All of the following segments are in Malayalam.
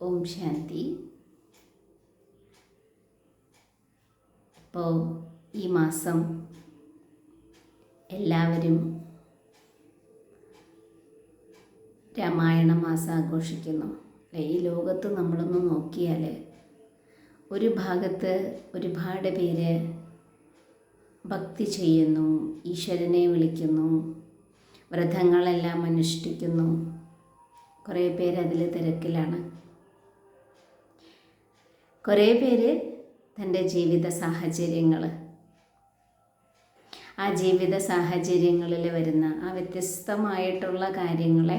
ഓം ശാന്തി. അപ്പോൾ ഈ മാസം എല്ലാവരും രാമായണ മാസം ആഘോഷിക്കുന്നു. അല്ലേ? ഈ ലോകത്ത് നമ്മളൊന്ന് നോക്കിയാൽ ഒരു ഭാഗത്ത് ഒരുപാട് പേര് ഭക്തി ചെയ്യുന്നു ഈശ്വരനെ വിളിക്കുന്നു വ്രതങ്ങളെല്ലാം അനുഷ്ഠിക്കുന്നു. കുറേ പേര് അതിൽ തിരക്കിലാണ്. കുറേ പേര് തന്റെ ജീവിത സാഹചര്യങ്ങൾ ആ ജീവിത സാഹചര്യങ്ങളിൽ വരുന്ന ആ വ്യത്യസ്തമായിട്ടുള്ള കാര്യങ്ങളെ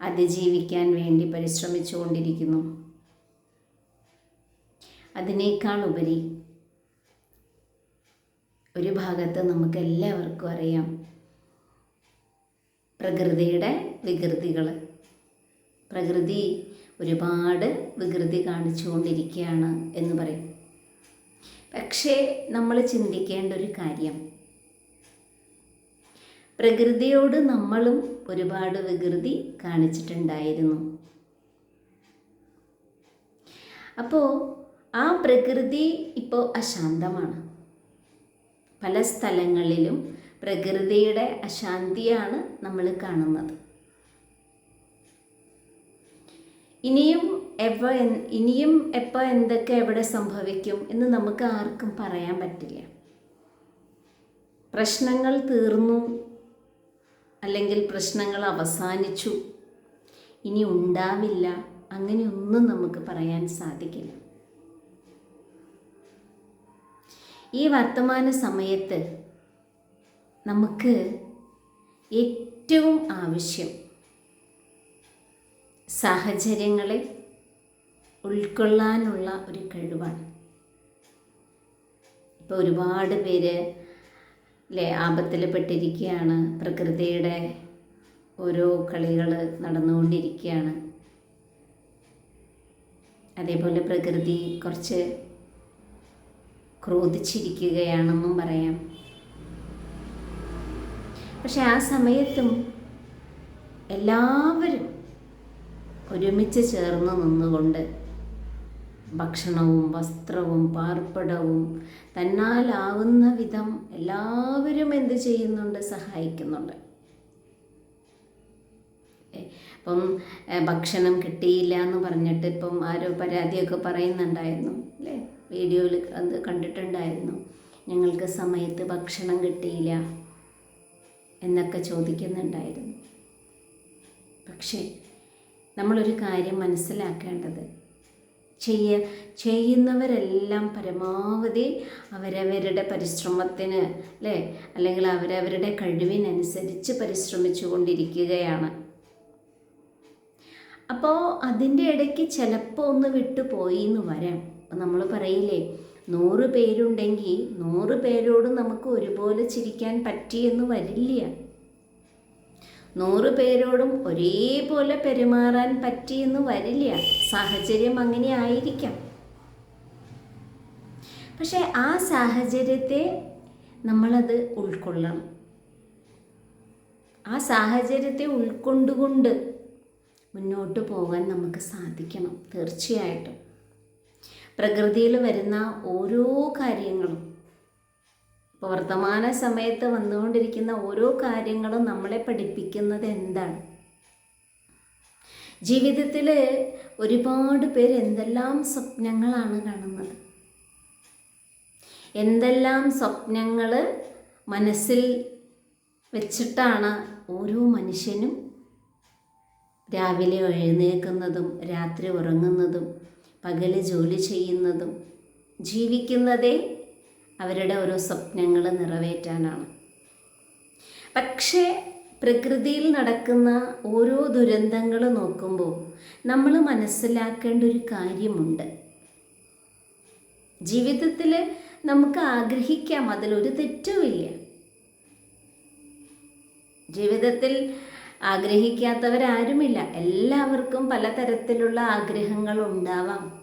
അതിജീവിക്കാൻ വേണ്ടി പരിശ്രമിച്ചു കൊണ്ടിരിക്കുന്നു അതിനേക്കാൾ ഉപരി ഒരു ഭാഗത്ത് നമുക്ക് എല്ലാവർക്കും അറിയാം പ്രകൃതിയുടെ വികൃതികൾ പ്രകൃതി ഒരുപാട് വികൃതി കാണിച്ചുകൊണ്ടിരിക്കുകയാണ് എന്ന് പറയും. പക്ഷേ നമ്മൾ ചിന്തിക്കേണ്ട ഒരു കാര്യം. പ്രകൃതിയോട് നമ്മളും ഒരുപാട് വികൃതി കാണിച്ചിട്ടുണ്ടായിരുന്നു. അപ്പോൾ ആ പ്രകൃതി ഇപ്പോൾ അശാന്തമാണ്. പല സ്ഥലങ്ങളിലും പ്രകൃതിയുടെ അശാന്തിയാണ് നമ്മൾ കാണുന്നത്. ഇനിയും എപ്പോൾ ഇനിയും എപ്പോൾ എന്തൊക്കെ എവിടെ സംഭവിക്കും എന്ന് നമുക്ക് ആർക്കും പറയാൻ പറ്റില്ല. പ്രശ്നങ്ങൾ തീർന്നു അല്ലെങ്കിൽ പ്രശ്നങ്ങൾ അവസാനിച്ചു ഇനി ഉണ്ടാവില്ല അങ്ങനെയൊന്നും നമുക്ക് പറയാൻ സാധിക്കില്ല. ഈ വർത്തമാന സമയത്ത് നമുക്ക് ഏറ്റവും ആവശ്യം സാഹചര്യങ്ങളെ ഉൾക്കൊള്ളാനുള്ള ഒരു കഴിവാണ്. ഇപ്പോൾ ഒരുപാട് പേര് അല്ലേ ആപത്തിൽ പെട്ടിരിക്കുകയാണ് പ്രകൃതിയുടെ ഓരോ കളികൾ നടന്നുകൊണ്ടിരിക്കുകയാണ്. അതേപോലെ പ്രകൃതി കുറച്ച് ക്രോധിച്ചിരിക്കുകയാണെന്നും പറയാം. പക്ഷെ ആ സമയത്തും എല്ലാവരും ഒരുമിച്ച് ചേർന്ന് നിന്നുകൊണ്ട് ഭക്ഷണവും വസ്ത്രവും പാർപ്പിടവും തന്നാലാവുന്ന വിധം എല്ലാവരും എന്ത് ചെയ്യുന്നുണ്ട്? സഹായിക്കുന്നുണ്ട്. ഇപ്പം ഭക്ഷണം കിട്ടിയില്ല എന്ന് പറഞ്ഞിട്ട് ഇപ്പം ആരോ പരാതിയൊക്കെ പറയുന്നുണ്ടായിരുന്നു അല്ലേ? വീഡിയോയിൽ അത് കണ്ടിട്ടുണ്ടായിരുന്നു. ഞങ്ങൾക്ക് സമയത്ത് ഭക്ഷണം കിട്ടിയില്ല എന്നൊക്കെ ചോദിക്കുന്നുണ്ടായിരുന്നു. പക്ഷേ നമ്മളൊരു കാര്യം മനസ്സിലാക്കേണ്ടത്. ചെയ്യ ചെയ്യുന്നവരെല്ലാം പരമാവധി അവരവരുടെ പരിശ്രമത്തിന് അല്ലേ? അല്ലെങ്കിൽ അവരവരുടെ കഴിവിനനുസരിച്ച് പരിശ്രമിച്ചു കൊണ്ടിരിക്കുകയാണ് അപ്പോൾ അതിന്റെ ഇടയ്ക്ക് ചിലപ്പോൾ ഒന്ന് വിട്ടുപോയി എന്ന് വരാം. അപ്പം നമ്മൾ പറയില്ലേ നൂറ് പേരുണ്ടെങ്കിൽ നൂറ് പേരോട് നമുക്ക് ഒരുപോലെ ചിരിക്കാൻ പറ്റിയെന്ന് വരില്ല. നൂറ് പേരോടും ഒരേപോലെ പെരുമാറാൻ പറ്റിയെന്ന് വരില്ല. സാഹചര്യം അങ്ങനെ ആയിരിക്കാം. പക്ഷേ ആ സാഹചര്യത്തെ നമ്മളത് ഉൾക്കൊള്ളണം. ആ സാഹചര്യത്തെ ഉൾക്കൊണ്ടുകൊണ്ട് മുന്നോട്ട് പോകാൻ നമുക്ക് സാധിക്കണം. തീർച്ചയായിട്ടും. പ്രകൃതിയിൽ വരുന്ന ഓരോ കാര്യങ്ങളും വർത്തമാന സമയത്ത് വന്നുകൊണ്ടിരിക്കുന്ന ഓരോ കാര്യങ്ങളും നമ്മളെ പഠിപ്പിക്കുന്നത് എന്താണ്? ജീവിതത്തിൽ ഒരുപാട് പേര് എന്തെല്ലാം സ്വപ്നങ്ങളാണ് കാണുന്നത്. എന്തെല്ലാം സ്വപ്നങ്ങൾ മനസ്സിൽ വെച്ചിട്ടാണ് ഓരോ മനുഷ്യനും രാവിലെ എഴുന്നേൽക്കുന്നതും രാത്രി ഉറങ്ങുന്നതും പകൽ ജോലി ചെയ്യുന്നതും ജീവിക്കുന്നതേ അവരുടെ ഓരോ സ്വപ്നങ്ങൾ നിറവേറ്റാനാണ്. പക്ഷേ പ്രകൃതിയിൽ നടക്കുന്ന ഓരോ ദുരന്തങ്ങൾ നോക്കുമ്പോൾ നമ്മൾ മനസ്സിലാക്കേണ്ട ഒരു കാര്യമുണ്ട്. ജീവിതത്തിൽ നമുക്ക് ആഗ്രഹിക്കാം അതിലൊരു തെറ്റുമില്ല ജീവിതത്തിൽ ആഗ്രഹിക്കാത്തവരാരുമില്ല. എല്ലാവർക്കും പലതരത്തിലുള്ള ആഗ്രഹങ്ങൾ ഉണ്ടാവാം.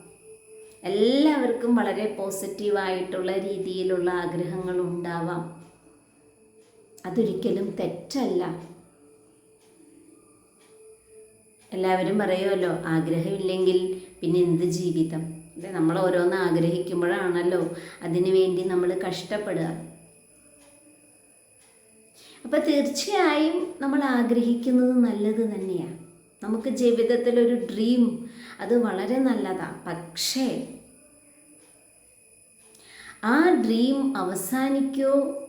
എല്ലാവർക്കും വളരെ പോസിറ്റീവായിട്ടുള്ള രീതിയിലുള്ള ആഗ്രഹങ്ങൾ ഉണ്ടാവാം അതൊരിക്കലും തെറ്റല്ല. എല്ലാവരും പറയുമല്ലോ ആഗ്രഹമില്ലെങ്കിൽ പിന്നെ എന്ത് ജീവിതം? അല്ലെ നമ്മൾ ഓരോന്ന് ആഗ്രഹിക്കുമ്പോഴാണല്ലോ അതിനു വേണ്ടി നമ്മൾ കഷ്ടപ്പെടുക. അപ്പോൾ തീർച്ചയായും നമ്മൾ ആഗ്രഹിക്കുന്നത് നല്ലത് തന്നെയാണ് നമുക്ക് ജീവിതത്തിൽ ഒരു ഡ്രീം അത് വളരെ നല്ലതാണ് പക്ഷേ ആ ഡ്രീം അവസാനിക്കോ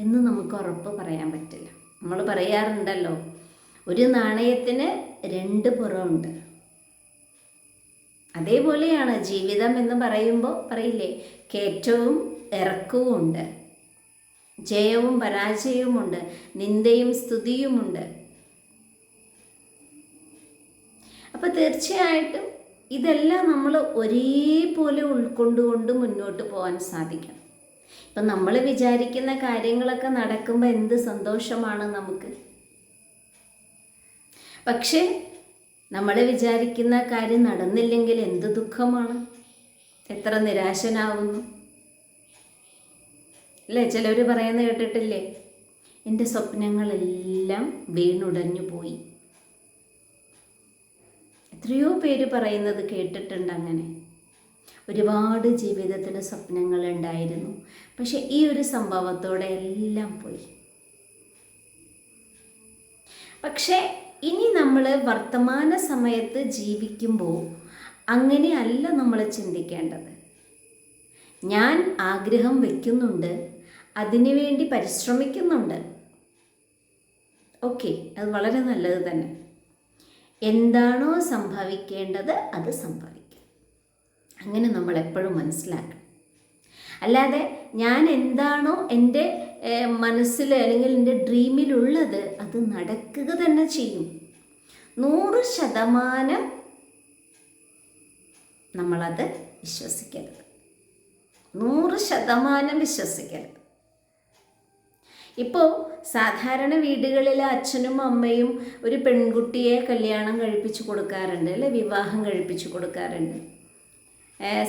എന്ന് നമുക്ക് ഉറപ്പ് പറയാൻ പറ്റില്ല. നമ്മൾ പറയാറുണ്ടല്ലോ ഒരു നാണയത്തിന് രണ്ട് പുറമുണ്ട്. അതേപോലെയാണ് ജീവിതം എന്ന് പറയുമ്പോൾ പറയില്ലേ കയറ്റവും ഇറക്കവും ഉണ്ട് ജയവും പരാജയവുമുണ്ട്. നിന്ദയും സ്തുതിയുമുണ്ട്. അപ്പോൾ തീർച്ചയായിട്ടും ഇതെല്ലാം നമ്മൾ ഒരേപോലെ ഉൾക്കൊണ്ടുകൊണ്ട് മുന്നോട്ട് പോകാൻ സാധിക്കണം. ഇപ്പം നമ്മൾ വിചാരിക്കുന്ന കാര്യങ്ങളൊക്കെ നടക്കുമ്പോൾ എന്ത് സന്തോഷമാണ് നമുക്ക്? പക്ഷേ നമ്മൾ വിചാരിക്കുന്ന കാര്യം നടന്നില്ലെങ്കിൽ എന്ത് ദുഃഖമാണ്? എത്ര നിരാശനാവുന്നു? അല്ലേ? ചിലർ പറയുന്നത് കേട്ടിട്ടില്ലേ? എന്റെ സ്വപ്നങ്ങളെല്ലാം വീണുടഞ്ഞു പോയി എത്രയോ പേര് പറയുന്നത് കേട്ടിട്ടുണ്ട് അങ്ങനെ. ഒരുപാട് ജീവിതത്തിൽ സ്വപ്നങ്ങൾ ഉണ്ടായിരുന്നു. പക്ഷെ ഈ ഒരു സംഭവത്തോടെ എല്ലാം പോയി. പക്ഷേ ഇനി നമ്മൾ വർത്തമാന സമയത്ത് ജീവിക്കുമ്പോൾ അങ്ങനെയല്ല നമ്മൾ ചിന്തിക്കേണ്ടത്. ഞാൻ ആഗ്രഹം വയ്ക്കുന്നുണ്ട് അതിനുവേണ്ടി പരിശ്രമിക്കുന്നുണ്ട്. ഓക്കെ അത് വളരെ നല്ലത് തന്നെ. എന്താണോ സംഭവിക്കേണ്ടത് അത് സംഭവിക്കും. അങ്ങനെ നമ്മൾ എപ്പോഴും മനസ്സിലാക്കണം. അല്ലാതെ ഞാൻ എന്താണോ എന്റെ മനസ്സിൽ അല്ലെങ്കിൽ എന്റെ ഡ്രീമിലുള്ളത് അത് നടക്കുക തന്നെ ചെയ്യും. നൂറ് ശതമാനം നമ്മളത് വിശ്വസിക്കരുത്. നൂറ് ശതമാനം വിശ്വസിക്കരുത്. ഇപ്പോൾ സാധാരണ വീടുകളിൽ അച്ഛനും അമ്മയും ഒരു പെൺകുട്ടിയെ കല്യാണം കഴിപ്പിച്ചു കൊടുക്കാറുണ്ട് അല്ലെ? വിവാഹം കഴിപ്പിച്ചു കൊടുക്കാറുണ്ട്.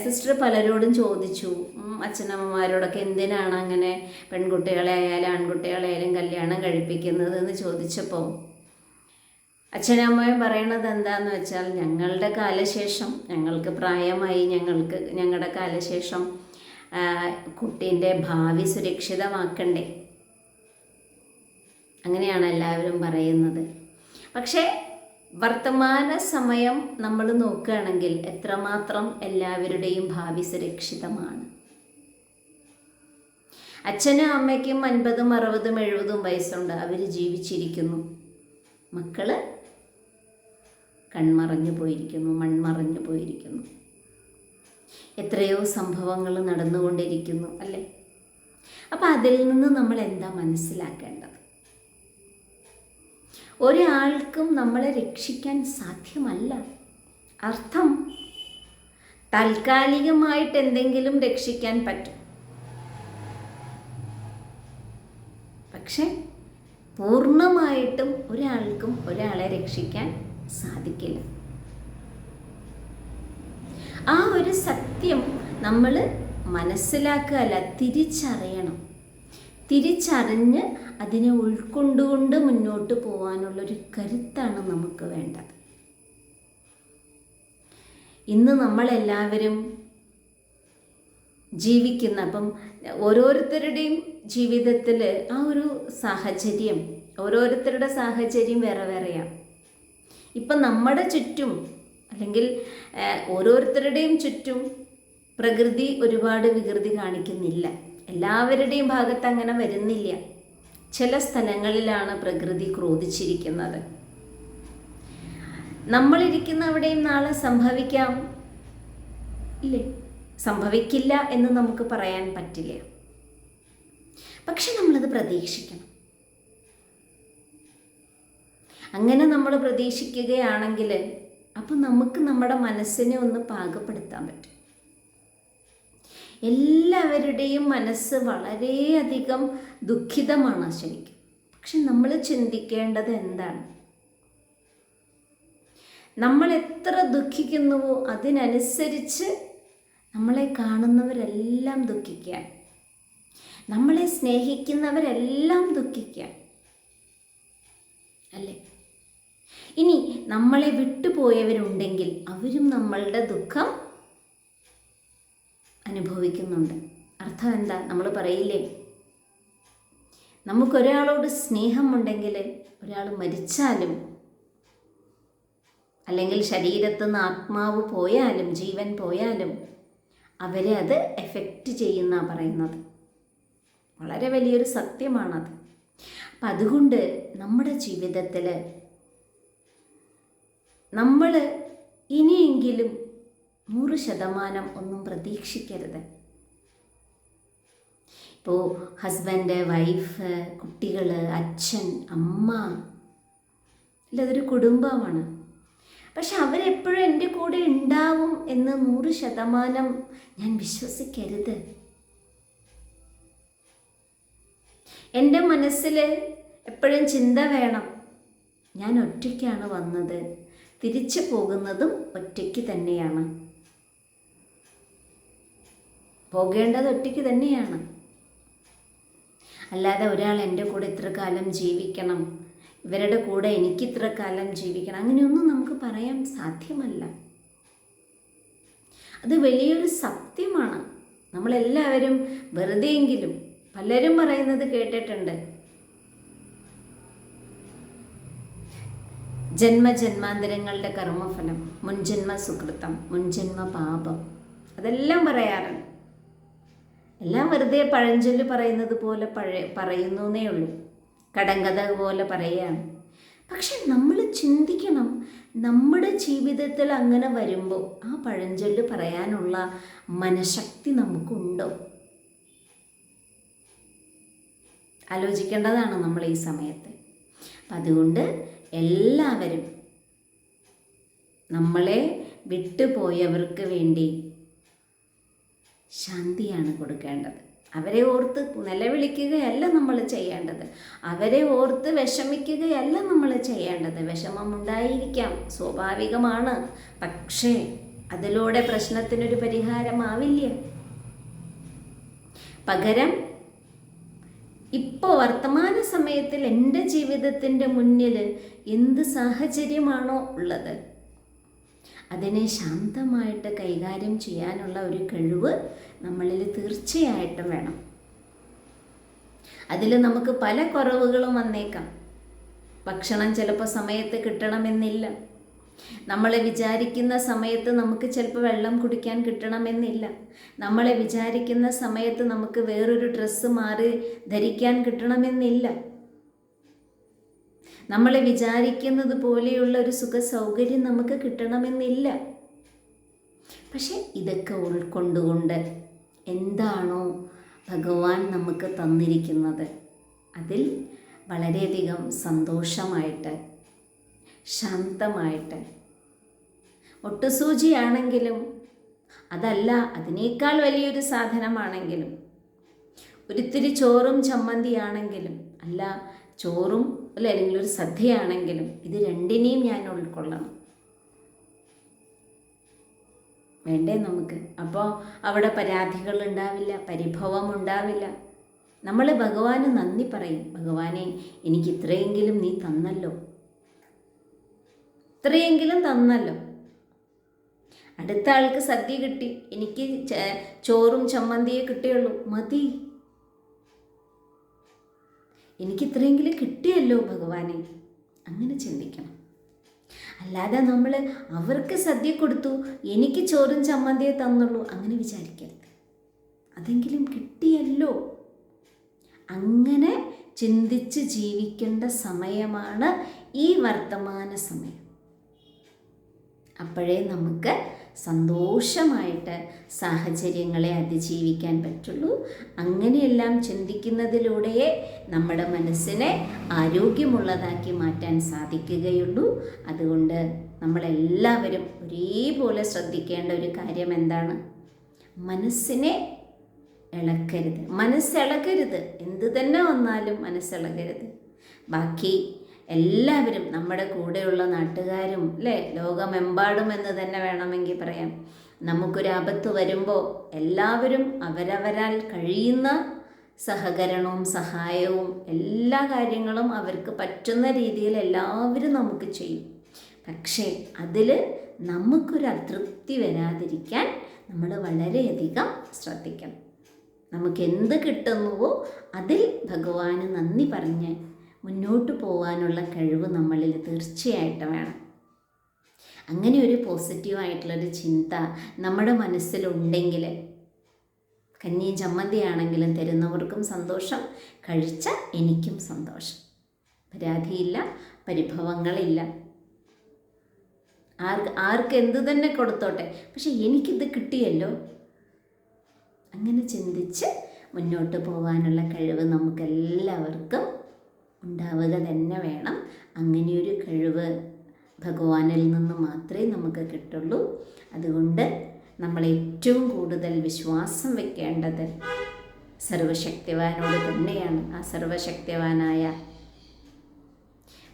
സിസ്റ്റർ പലരോടും ചോദിച്ചു അച്ഛനമ്മമാരോടൊക്കെ എന്തിനാണ് അങ്ങനെ പെൺകുട്ടികളെ ആയാലും ആൺകുട്ടികളെ ആയാലും കല്യാണം കഴിപ്പിക്കുന്നത് എന്ന് ചോദിച്ചപ്പോൾ അച്ഛനമ്മയും പറയണത് എന്താന്ന് വെച്ചാൽ ഞങ്ങളുടെ കാലശേഷം ഞങ്ങൾക്ക് പ്രായമായി ഞങ്ങൾക്ക് ഞങ്ങളുടെ കാലശേഷം കുട്ടീന്റെ ഭാവി സുരക്ഷിതമാക്കണ്ടേ? അങ്ങനെയാണ് എല്ലാവരും പറയുന്നത്. പക്ഷേ വർത്തമാന സമയം നമ്മൾ നോക്കുകയാണെങ്കിൽ എത്രമാത്രം എല്ലാവരുടെയും ഭാവി സുരക്ഷിതമാണ്. അച്ഛനും അമ്മയ്ക്കും അൻപതും അറുപതും എഴുപതും വയസ്സുണ്ട്. അവർ ജീവിച്ചിരിക്കുന്നു. മക്കൾ കൺമറഞ്ഞു പോയിരിക്കുന്നു മൺമറഞ്ഞു പോയിരിക്കുന്നു. എത്രയോ സംഭവങ്ങൾ നടന്നുകൊണ്ടിരിക്കുന്നു അല്ലേ? അപ്പം അതിൽ നിന്ന് നമ്മൾ എന്താ മനസ്സിലാക്കേണ്ടത്? ഒരാൾക്കും നമ്മളെ രക്ഷിക്കാൻ സാധ്യമല്ല. അർത്ഥം? താൽക്കാലികമായിട്ട് എന്തെങ്കിലും രക്ഷിക്കാൻ പറ്റും. പക്ഷെ പൂർണമായിട്ടും ഒരാൾക്കും ഒരാളെ രക്ഷിക്കാൻ സാധിക്കില്ല. ആ ഒരു സത്യം നമ്മൾ മനസ്സിലാക്കുകയല്ല തിരിച്ചറിയണം. തിരിച്ചറിഞ്ഞ് അതിനെ ഉൾക്കൊണ്ടുകൊണ്ട് മുന്നോട്ട് പോകാനുള്ളൊരു കരുത്താണ് നമുക്ക് വേണ്ടത്. ഇന്ന് നമ്മളെല്ലാവരും ജീവിക്കുന്ന അപ്പം ഓരോരുത്തരുടെയും ജീവിതത്തിൽ ആ ഒരു സാഹചര്യം ഓരോരുത്തരുടെ സാഹചര്യം വേറെ വേറെയാണ് ഇപ്പം നമ്മുടെ ചുറ്റും അല്ലെങ്കിൽ ഓരോരുത്തരുടെയും ചുറ്റും പ്രകൃതി ഒരുപാട് വികൃതി കാണിക്കുന്നില്ല. എല്ലാവരുടെയും ഭാഗത്ത് അങ്ങനെ വരുന്നില്ല. ചില സ്ഥലങ്ങളിലാണ് പ്രകൃതി ക്രോധിച്ചിരിക്കുന്നത്. നമ്മളിരിക്കുന്ന അവിടെയും നാളെ സംഭവിക്കാം? ഇല്ലേ? സംഭവിക്കില്ല എന്ന് നമുക്ക് പറയാൻ പറ്റില്ല? പക്ഷെ നമ്മളത് പ്രതീക്ഷിക്കണം. അങ്ങനെ നമ്മൾ പ്രതീക്ഷിക്കുകയാണെങ്കിൽ അപ്പം നമുക്ക് നമ്മുടെ മനസ്സിനെ ഒന്ന് പാകപ്പെടുത്താൻ പറ്റും. എല്ലാവരുടെയും മനസ്സ് വളരെയധികം ദുഃഖിതമാണ് ശരിക്കും. പക്ഷെ നമ്മൾ ചിന്തിക്കേണ്ടത് എന്താണ്? നമ്മൾ എത്ര ദുഃഖിക്കുന്നുവോ അതിനനുസരിച്ച് നമ്മളെ കാണുന്നവരെല്ലാം ദുഃഖിക്കാൻ. നമ്മളെ സ്നേഹിക്കുന്നവരെല്ലാം ദുഃഖിക്കാൻ. അല്ലേ? ഇനി നമ്മളെ വിട്ടുപോയവരുണ്ടെങ്കിൽ അവരും നമ്മളുടെ ദുഃഖം അനുഭവിക്കുന്നുണ്ട്. അർത്ഥം എന്താ? നമ്മൾ പറയില്ലേ? നമുക്കൊരാളോട് സ്നേഹമുണ്ടെങ്കിൽ ഒരാൾ മരിച്ചാലും അല്ലെങ്കിൽ ശരീരത്തു നിന്ന് ആത്മാവ് പോയാലും ജീവൻ പോയാലും അവരെ അത് എഫക്റ്റ് ചെയ്യുന്ന പറയുന്നത്. വളരെ വലിയൊരു സത്യമാണത്. അപ്പം അതുകൊണ്ട് നമ്മുടെ ജീവിതത്തിൽ നമ്മൾ ഇനിയെങ്കിലും നൂറ് ശതമാനം ഒന്നും പ്രതീക്ഷിക്കരുത്. ഇപ്പോൾ ഹസ്ബൻഡ് വൈഫ് കുട്ടികൾ അച്ഛൻ അമ്മ അതൊരു കുടുംബമാണ്. പക്ഷെ അവരെപ്പോഴും എന്റെ കൂടെ ഉണ്ടാവും എന്ന് നൂറ് ശതമാനം ഞാൻ വിശ്വസിക്കരുത്. എന്റെ മനസ്സിൽ എപ്പോഴും ചിന്ത വേണം. ഞാൻ ഒറ്റയ്ക്കാണ് വന്നത്. തിരിച്ചു പോകുന്നതും ഒറ്റയ്ക്ക് തന്നെയാണ്. പോകേണ്ടത് ഒറ്റയ്ക്ക് തന്നെയാണ്. അല്ലാതെ ഒരാൾ എന്റെ കൂടെ ഇത്ര കാലം ജീവിക്കണം ഇവരുടെ കൂടെ എനിക്ക് ഇത്ര കാലം ജീവിക്കണം അങ്ങനെയൊന്നും നമുക്ക് പറയാൻ സാധ്യമല്ല. അത് വലിയൊരു സത്യമാണ്. നമ്മളെല്ലാവരും വെറുതെയെങ്കിലും പലരും പറയുന്നത് കേട്ടിട്ടുണ്ട്. ജന്മജന്മാന്തരങ്ങളുടെ കർമ്മഫലം മുൻജന്മ സുഹൃത്തം മുൻജന്മ പാപം അതെല്ലാം പറയാറുണ്ട്. എല്ലാം വെറുതെ പഴഞ്ചൊല്ല് പറയുന്നത് പോലെ പഴയ പറയുന്നു എന്നേ ഉള്ളൂ. കടങ്കഥ പോലെ പറയുകയാണ്. പക്ഷെ നമ്മൾ ചിന്തിക്കണം നമ്മുടെ ജീവിതത്തിൽ അങ്ങനെ വരുമ്പോൾ ആ പഴഞ്ചൊല്ല് പറയാനുള്ള മനഃശക്തി നമുക്കുണ്ടോ? ആലോചിക്കേണ്ടതാണ് നമ്മൾ ഈ സമയത്ത്. അതുകൊണ്ട് എല്ലാവരും നമ്മളെ വിട്ടുപോയവർക്ക് വേണ്ടി ശാന്തിയാണ് കൊടുക്കേണ്ടത്. അവരെ ഓർത്ത് നിലവിളിക്കുകയല്ല നമ്മൾ ചെയ്യേണ്ടത്. അവരെ ഓർത്ത് വിഷമിക്കുകയല്ല നമ്മൾ ചെയ്യേണ്ടത്. വിഷമമുണ്ടായിരിക്കാം സ്വാഭാവികമാണ്. പക്ഷേ അതിലൂടെ പ്രശ്നത്തിനൊരു പരിഹാരമാവില്ല. പകരം ഇപ്പോൾ വർത്തമാന സമയത്തിൽ എന്റെ ജീവിതത്തിന്റെ മുന്നിൽ എന്ത് സാഹചര്യമാണോ ഉള്ളത്? അതിനെ ശാന്തമായിട്ട് കൈകാര്യം ചെയ്യാനുള്ള ഒരു കഴിവ് നമ്മളിൽ തീർച്ചയായിട്ടും വേണം. അതിൽ നമുക്ക് പല കുറവുകളും വന്നേക്കാം. ഭക്ഷണം ചിലപ്പോൾ സമയത്ത് കിട്ടണമെന്നില്ല. നമ്മളെ വിചാരിക്കുന്ന സമയത്ത് നമുക്ക് ചിലപ്പോൾ വെള്ളം കുടിക്കാൻ കിട്ടണമെന്നില്ല. നമ്മളെ വിചാരിക്കുന്ന സമയത്ത് നമുക്ക് വേറൊരു ഡ്രസ്സ് മാറി ധരിക്കാൻ കിട്ടണമെന്നില്ല. നമ്മളെ വിചാരിക്കുന്നത് പോലെയുള്ള ഒരു സുഖ സൗകര്യം നമുക്ക് കിട്ടണമെന്നില്ല. പക്ഷെ ഇതൊക്കെ ഉൾക്കൊണ്ടുകൊണ്ട് എന്താണോ ഭഗവാൻ നമുക്ക് തന്നിരിക്കുന്നത്. അതിൽ വളരെയധികം സന്തോഷമായിട്ട് ശാന്തമായിട്ട്. ഒട്ടുസൂചിയാണെങ്കിലും അതല്ല അതിനേക്കാൾ വലിയൊരു സാധനമാണെങ്കിലും. ഒരിത്തിരി ചോറും ചമ്മന്തിയാണെങ്കിലും അല്ല ചോറും അല്ല അല്ലെങ്കിൽ ഒരു സദ്യയാണെങ്കിലും ഇത് രണ്ടിനെയും ഞാൻ ഉൾക്കൊള്ളണം. വേണ്ടേ നമുക്ക്? അപ്പോൾ അവിടെ പരാതികൾ ഉണ്ടാവില്ല പരിഭവം ഉണ്ടാവില്ല. നമ്മൾ ഭഗവാന് നന്ദി പറയും. ഭഗവാനെ എനിക്ക് ഇത്രയെങ്കിലും നീ തന്നല്ലോ. ഇത്രയെങ്കിലും തന്നല്ലോ. അടുത്ത ആൾക്ക് സദ്യ കിട്ടി. എനിക്ക് ചോറും ചമ്മന്തിയെ കിട്ടിയുള്ളൂ. മതി. എനിക്ക് ഇത്രയെങ്കിലും കിട്ടിയല്ലോ ഭഗവാനെ. അങ്ങനെ ചിന്തിക്കണം. അല്ലാതെ നമ്മൾ അവർക്ക് സദ്യ കൊടുത്തു എനിക്ക് ചോറും ചമ്മന്തിയെ തന്നുള്ളൂ അങ്ങനെ വിചാരിക്കരുത്. അതെങ്കിലും കിട്ടിയല്ലോ. അങ്ങനെ ചിന്തിച്ച് ജീവിക്കേണ്ട സമയമാണ് ഈ വർത്തമാന സമയം. അപ്പോഴേ നമുക്ക് സന്തോഷമായിട്ട് സാഹചര്യങ്ങളെ അതിജീവിക്കാൻ പറ്റുള്ളൂ. അങ്ങനെയെല്ലാം ചിന്തിക്കുന്നതിലൂടെയേ നമ്മുടെ മനസ്സിനെ ആരോഗ്യമുള്ളതാക്കി മാറ്റാൻ സാധിക്കുകയുള്ളൂ. അതുകൊണ്ട് നമ്മളെല്ലാവരും ഒരേപോലെ ശ്രദ്ധിക്കേണ്ട ഒരു കാര്യം എന്താണ്? മനസ്സിനെ ഇളക്കരുത്. മനസ്സിളകരുത് എന്ത് തന്നെ വന്നാലും മനസ്സിളകരുത് ബാക്കി എല്ലാവരും നമ്മുടെ കൂടെയുള്ള നാട്ടുകാരും അല്ലേ ലോകമെമ്പാടും എന്ന് തന്നെ വേണമെങ്കിൽ പറയാം. നമുക്കൊരു ആപത്ത് വരുമ്പോൾ എല്ലാവരും അവരവരാൽ കഴിയുന്ന സഹകരണവും സഹായവും എല്ലാ കാര്യങ്ങളും അവർക്ക് പറ്റുന്ന രീതിയിൽ എല്ലാവരും നമുക്ക് ചെയ്യും. പക്ഷേ അതിൽ നമുക്കൊരു അതൃപ്തി വരാതിരിക്കാൻ നമ്മൾ വളരെയധികം ശ്രദ്ധിക്കണം. നമുക്ക് എന്ത് കിട്ടുന്നുവോ അതിൽ ഭഗവാന് നന്ദി പറഞ്ഞ് മുന്നോട്ട് പോകാനുള്ള കഴിവ് നമ്മളിൽ തീർച്ചയായിട്ടും വേണം. അങ്ങനെ ഒരു പോസിറ്റീവായിട്ടുള്ളൊരു ചിന്ത നമ്മുടെ മനസ്സിലുണ്ടെങ്കിൽ കന്നി ചമ്മന്തിയാണെങ്കിലും തരുന്നവർക്കും സന്തോഷം കഴിച്ച എനിക്കും സന്തോഷം. പരാതിയില്ല പരിഭവങ്ങളില്ല. ആർക്ക് ആർക്ക് എന്ത് തന്നെ കൊടുത്തോട്ടെ പക്ഷെ എനിക്കിത് കിട്ടിയല്ലോ. അങ്ങനെ ചിന്തിച്ച് മുന്നോട്ട് പോകാനുള്ള കഴിവ് നമുക്കെല്ലാവർക്കും ഉണ്ടാവുക തന്നെ വേണം. അങ്ങനെയൊരു കഴിവ് ഭഗവാനിൽ നിന്ന് മാത്രമേ നമുക്ക് കിട്ടുള്ളൂ. അതുകൊണ്ട് നമ്മൾ ഏറ്റവും കൂടുതൽ വിശ്വാസം വെക്കേണ്ടത് സർവശക്തിവാനോട് തന്നെയാണ്. ആ സർവശക്തിവാനായ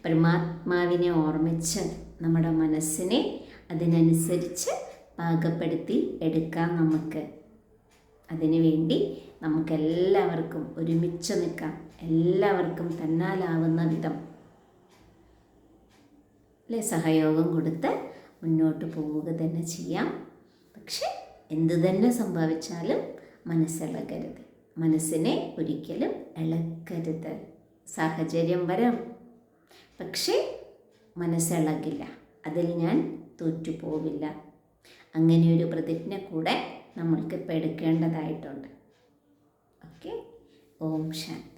പരമാത്മാവിനെ ഓർമ്മിച്ച് നമ്മുടെ മനസ്സിനെ അതിനനുസരിച്ച് പാകപ്പെടുത്തി എടുക്കാം നമുക്ക്. അതിനുവേണ്ടി നമുക്കെല്ലാവർക്കും ഒരുമിച്ച് നിൽക്കാം. എല്ലാവർക്കും തന്നാലാവുന്ന വിധം അല്ലെ സഹയോഗം കൊടുത്ത് മുന്നോട്ട് പോവുക തന്നെ ചെയ്യാം. പക്ഷെ എന്തു തന്നെ സംഭവിച്ചാലും മനസ്സിളകരുത്. മനസ്സിനെ ഒരിക്കലും ഇളക്കരുത്. സാഹചര്യം വരാം. പക്ഷേ മനസ്സിളകില്ല. അതിൽ ഞാൻ തോറ്റുപോവില്ല. അങ്ങനെയൊരു പ്രതിജ്ഞ കൂടെ നമ്മൾക്ക് ഇപ്പോൾ എടുക്കേണ്ടതായിട്ടുണ്ട്. ഓക്കെ? ഓം ശാന്തി.